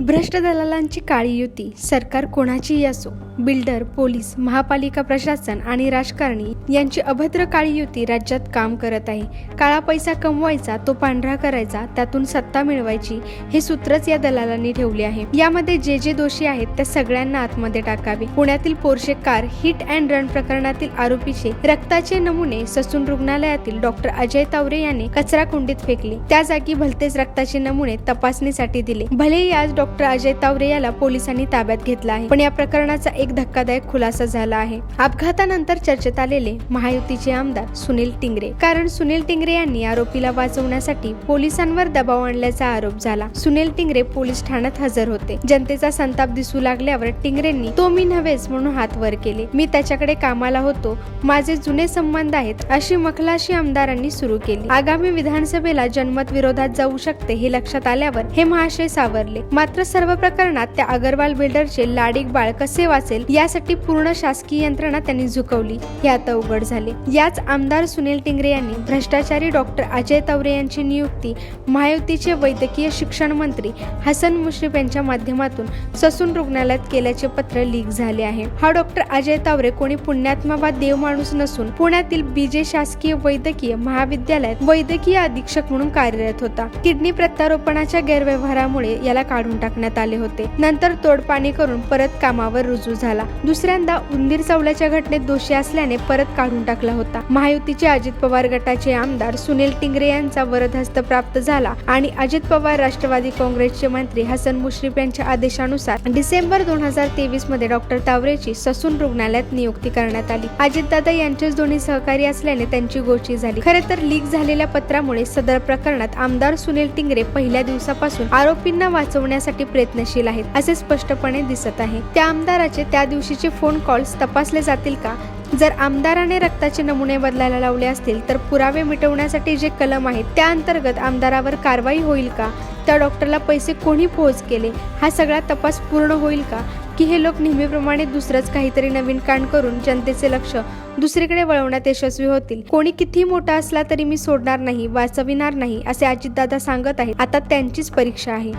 भ्रष्ट दलालांची काळी युती सरकार कोणाचीही असो बिल्डर पोलीस महापालिका प्रशासन आणि राजकारणी यांची अभद्र काळी युती राज्यात काम करत आहे. काळा पैसा कमवायचा तो पांढरा करायचा त्यातून सत्ता मिळवायची हे सूत्रच या दलालांनी ठेवले आहे. यामध्ये जे जे दोषी आहेत त्या सगळ्यांना आतमध्ये टाकावे. पुण्यातील Porsche car hit and run प्रकरणातील आरोपीचे रक्ताचे नमुने ससून रुग्णालयातील डॉक्टर अजय तावरे यांनी कचरा कुंडीत फेकले. त्या जागी भलतेच रक्ताचे नमुने तपासणीसाठी दिले. भलेही आज डॉक्टर अजय तावरे याला पोलिसांनी ताब्यात घेतला आहे. पण या प्रकरणाचा एक धक्कादायक खुलासा झाला आहे. अपघातानंतर चर्चेत आलेले महायुतीचे आमदार सुनील टिंगरे. कारण सुनील टिंगरे यांनी आरोपीला वाचवण्यासाठी पोलिसांवर दबाव आणल्याचा आरोप झाला. सुनील टिंगरे पोलीस ठाण्यात हजर होते. जनतेचा संताप दिसू लागल्यावर टिंगरेंनी तो मी नव्हेच म्हणून हात वर केले. मी त्याच्याकडे कामाला होतो. माझे जुने संबंध आहेत अशी मखलाशी आमदारांनी सुरू केली. आगामी विधानसभेला जनमत विरोधात जाऊ शकते हे लक्षात आल्यावर हे महाशय सावरले. मात्र सर्व प्रकरणात त्या अगरवाल बिल्डरचे लाडीक बाळ कसे वाचेल यासाठी पूर्ण शासकीय यंत्रणा त्यांनी झुकवली. हे आता उघड झाले. याच आमदार सुनील टिंगरे यांनी भ्रष्टाचारी डॉक्टर अजय तावरे यांची नियुक्ती महायुतीचे वैद्यकीय शिक्षण मंत्री हसन मुश्रीफ यांच्या माध्यमातून ससून रुग्णालयात केल्याचे पत्र लीक झाले आहे. हा डॉक्टर अजय तावरे कोणी पुण्यात्मा वा देव माणूस नसून पुण्यातील बीजे शासकीय वैद्यकीय महाविद्यालयात वैद्यकीय अधीक्षक म्हणून कार्यरत होता. किडनी प्रत्यारोपणाच्या गैरव्यवहारामुळे याला काढून टाकण्यात आले होते. नंतर तोडपाणी करून परत कामावर रुजू झाला. दुसऱ्यांदा उंदीर चावल्याच्या घटनेत दोषी असल्याने परत काढून टाकला होता. महायुतीचे अजित पवार गटाचे आमदार सुनील टिंगरे यांचा वरदहस्त प्राप्त झाला आणि अजित पवार राष्ट्रवादी काँग्रेसचे मंत्री हसन मुश्रीफ यांच्या आदेशानुसार डिसेंबर दोन हजार तेवीसमध्ये डॉक्टर तावरेची ससून रुग्णालयात नियुक्ती करण्यात आली. अजितदादा यांचेच दोन्ही सहकारी असल्याने त्यांची गोष्टी झाली. खरे तर लीक झालेल्या पत्रामुळे सदर प्रकरणात आमदार सुनील टिंगरे पहिल्या दिवसापासून आरोपींना वाचवण्यासाठी प्रयत्नशील आहेत असे स्पष्टपणे दिसत आहे. त्या आमदाराचे त्या दिवशीचे फोन कॉल्स तपासले जातील का? जर आमदाराने रक्ताचे नमुने बदलायला लावले असतील तर पुरावे मिटवण्यासाठी जे कलम आहेत त्या अंतर्गत आमदारावर कारवाई होईल का? त्या डॉक्टरला पैसे कोणी पोहोच केले? हा सगळा तपास पूर्ण होईल का? की हे लोक नेहमीप्रमाणे दुसरंच काहीतरी नवीन कांड करून जनतेचे लक्ष दुसरीकडे वळवण्यात यशस्वी होतील? कोणी किती मोठा असला तरी मी सोडणार नाही वाचविणार नाही असे अजितदादा सांगत आहेत. आता त्यांचीच परीक्षा आहे.